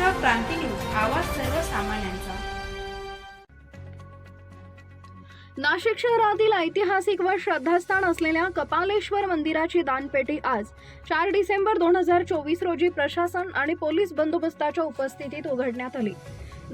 Maharashtra Kranti news आवाज सर्वसामान्यांचा. नाशिक शहरातील ऐतिहासिक व श्रद्धास्थान असलेल्या कपालेश्वर मंदिराची दानपेटी आज चार डिसेंबर दोन हजार चोवीस रोजी प्रशासन आणि पोलीस बंदोबस्ताच्या उपस्थितीत उघडण्यात आली.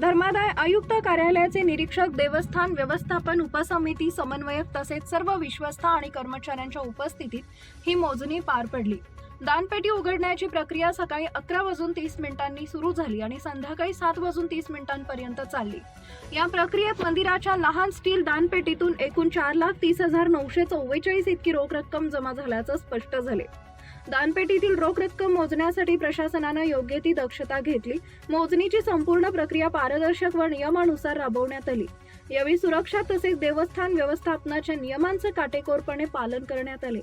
धर्मादाय आयुक्त कार्यालयाचे निरीक्षक देवस्थान व्यवस्थापन उपसमिती समन्वयक तसेच सर्व विश्वस्त आणि कर्मचाऱ्यांच्या उपस्थितीत ही मोजणी पार पडली. दानपेटी उघडण्याची प्रक्रिया सकाळी अकरा वाजून तीस मिनिटांनी सुरू झाली आणि संध्याकाळी सात वाजून तीस मिनिटांपर्यंत चालली. या प्रक्रियेत मंदिराच्या लहान स्टील दानपेटीतून एकूण चार लाख तीस हजार नऊशे चव्वेचाळीस इतकी रोख रक्कम जमा झाल्याचं स्पष्ट झाले. दानपेटीतील रोख रक्कम मोजण्यासाठी प्रशासनानं योग्य ती दक्षता घेतली. मोजणीची संपूर्ण प्रक्रिया पारदर्शक व नियमानुसार राबवण्यात आली. यावेळी सुरक्षा तसेच देवस्थान व्यवस्थापनाच्या नियमांचं काटेकोरपणे पालन करण्यात आले.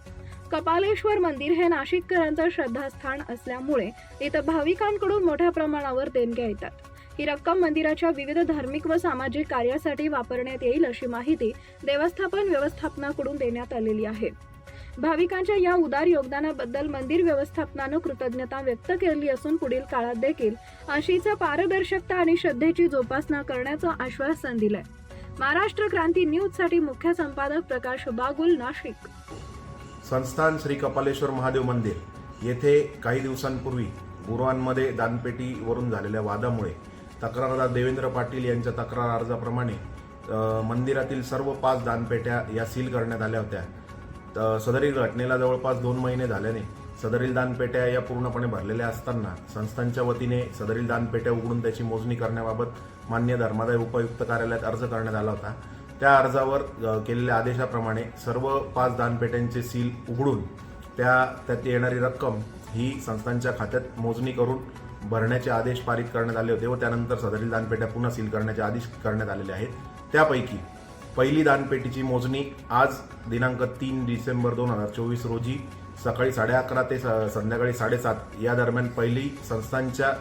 कपालेश्वर मंदिर हे नाशिककरांचं श्रद्धास्थान असल्यामुळे इथं भाविकांकडून मोठ्या प्रमाणावर देणग्या येतात. ही रक्कम मंदिराच्या विविध धार्मिक व सामाजिक कार्यासाठी वापरण्यात येईल अशी माहिती देवस्थापन व्यवस्थापनाकडून देण्यात आलेली आहे. भाविकांच्या या उदार योगदानाबद्दल मंदिर व्यवस्थापनानं कृतज्ञता व्यक्त केली असून पुढील काळात देखील अशीच पारदर्शकता आणि श्रद्धेची जोपासना करण्याचं आश्वासन दिलंय. महाराष्ट्र क्रांती न्यूजसाठी मुख्य संपादक प्रकाश बागुल नाशिक. संस्थान श्री कपालेश्वर महादेव मंदिर येथे काही दिवसांपूर्वी गुरुवांमध्ये दानपेटीवरून झालेल्या वादामुळे तक्रारदार देवेंद्र पाटील यांच्या तक्रार अर्जाप्रमाणे मंदिरातील सर्व पाच दानपेट्या या सील करण्यात आल्या होत्या. तर सदरील घटनेला जवळपास दोन महिने झाल्याने सदरील दानपेट्या या पूर्णपणे भरलेल्या असताना संस्थांच्या वतीने सदरील दानपेट्या उघडून त्याची मोजणी करण्याबाबत मान्य धर्मादाय उपायुक्त कार्यालयात अर्ज करण्यात आला होता. त्या अर्जावर केलेल्या आदेशाप्रमाणे सर्व पाच दानपेट्यांचे सील उघडून त्या त्यात येणारी रक्कम ही संस्थांच्या खात्यात मोजणी करून भरण्याचे आदेश पारित करण्यात आले होते व त्यानंतर सदरील दानपेट्या पुन्हा सील करण्याचे आदेश करण्यात आलेले आहेत. त्यापैकी पहिली दानपेटीची मोजणी आज दिनांक तीन डिसेंबर दोन हजार चोवीस रोजी सकाळी साडे अकरा ते स- संध्याकाळी साडेसात या दरम्यान पहिली संस्थांच्या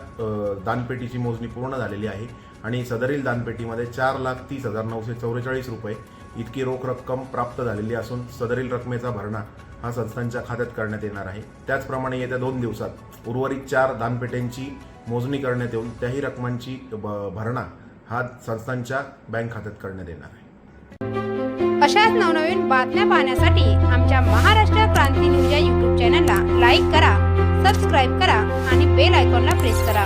दानपेटीची मोजणी पूर्ण झालेली आहे. आणि सदरील दानपेटीमध्ये चार लाख तीस हजार नऊशे चौवेचाळीस रुपये इतकी रोख रक्कम प्राप्त झालेली असून सदरील रकमेचा भरणा हा संस्थांच्या खात्यात करण्यात येणार आहे. त्याचप्रमाणे येत्या दोन दिवसात उर्वरित चार दानपेट्यांची मोजणी करण्यात येऊन त्याही रकमांची भरणा हा संस्थांच्या बँक खात्यात करण्यात येणार आहे. अशाच नवनवीन बातम्या पाहण्यासाठी आमच्या महाराष्ट्र क्रांती न्यूज या यूट्यूब चॅनलला लाईक करा सबस्क्राईब करा आणि बेल आयकॉनला प्रेस करा.